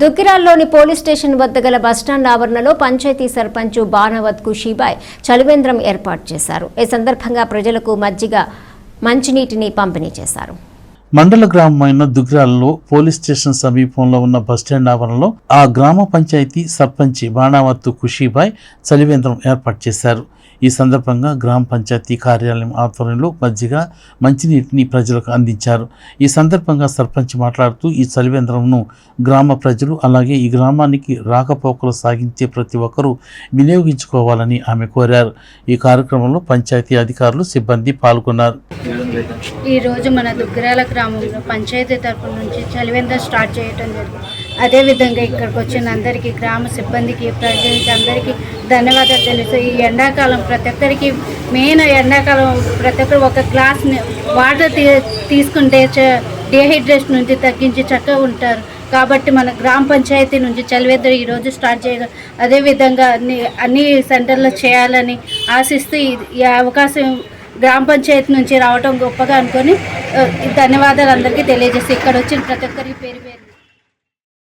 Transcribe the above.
దుగ్గిరాల్లోని police station వద్ద గల bus stand ఆవరణలో పంచాయతీ సర్పంచ్ బాణవత్కు కుషీబాయ్ చలివేంద్రం ఏర్పాటు చేశారు. ఈ సందర్భంగా ప్రజలకు మజ్జిగ మంచినీటిని పంపిణీ చేశారు. మండల గ్రామమైన దుగ్రాలలో పోలీస్ స్టేషన్ సమీపంలో ఉన్న బస్టాండ్ ఆవరణలో ఆ గ్రామ పంచాయతీ సర్పంచి బాణావత్తు ఖుషీబాయ్ చలివేంద్రం ఏర్పాటు చేశారు. ఈ సందర్భంగా గ్రామ పంచాయతీ కార్యాలయం ఆధ్వర్యంలో మజ్జిగ మంచినీటిని ప్రజలకు అందించారు. ఈ సందర్భంగా సర్పంచ్ మాట్లాడుతూ ఈ చలివేంద్రంను గ్రామ ప్రజలు అలాగే ఈ గ్రామానికి రాకపోకలు సాగించే ప్రతి ఒక్కరూ వినియోగించుకోవాలని ఆమె కోరారు. ఈ కార్యక్రమంలో పంచాయతీ అధికారులు సిబ్బంది పాల్గొన్నారు. ఈరోజు మన దుగ్గరాల గ్రామంలో పంచాయతీ తరపు నుంచి చలివేంద్ర స్టార్ట్ చేయటం జరిగింది. అదేవిధంగా ఇక్కడికి వచ్చిన అందరికీ గ్రామ సిబ్బందికి ప్రజలకి అందరికీ ధన్యవాదాలు తెలుసు ఈ ఎండాకాలం ప్రతి ఒక్కరికి మెయిన్ ఎండాకాలం ప్రతి ఒక్కరు ఒక గ్లాస్ వాటర్ తీ తీసుకుంటే డిహైడ్రేషన్ నుంచి తగ్గించి చక్కగా ఉంటారు. కాబట్టి మన గ్రామ పంచాయతీ నుంచి చలివేంద్ర ఈరోజు స్టార్ట్ చేయగా అదేవిధంగా అన్ని అన్ని సెంటర్లో చేయాలని ఆశిస్తూ ఈ అవకాశం గ్రామ పంచాయతీ నుంచి రావటం గొప్పగా అనుకొని ధన్యవాదాలు అందరికీ తెలియజేసి ఇక్కడ వచ్చిన ప్రతి ఒక్కరికి పేరు పేరు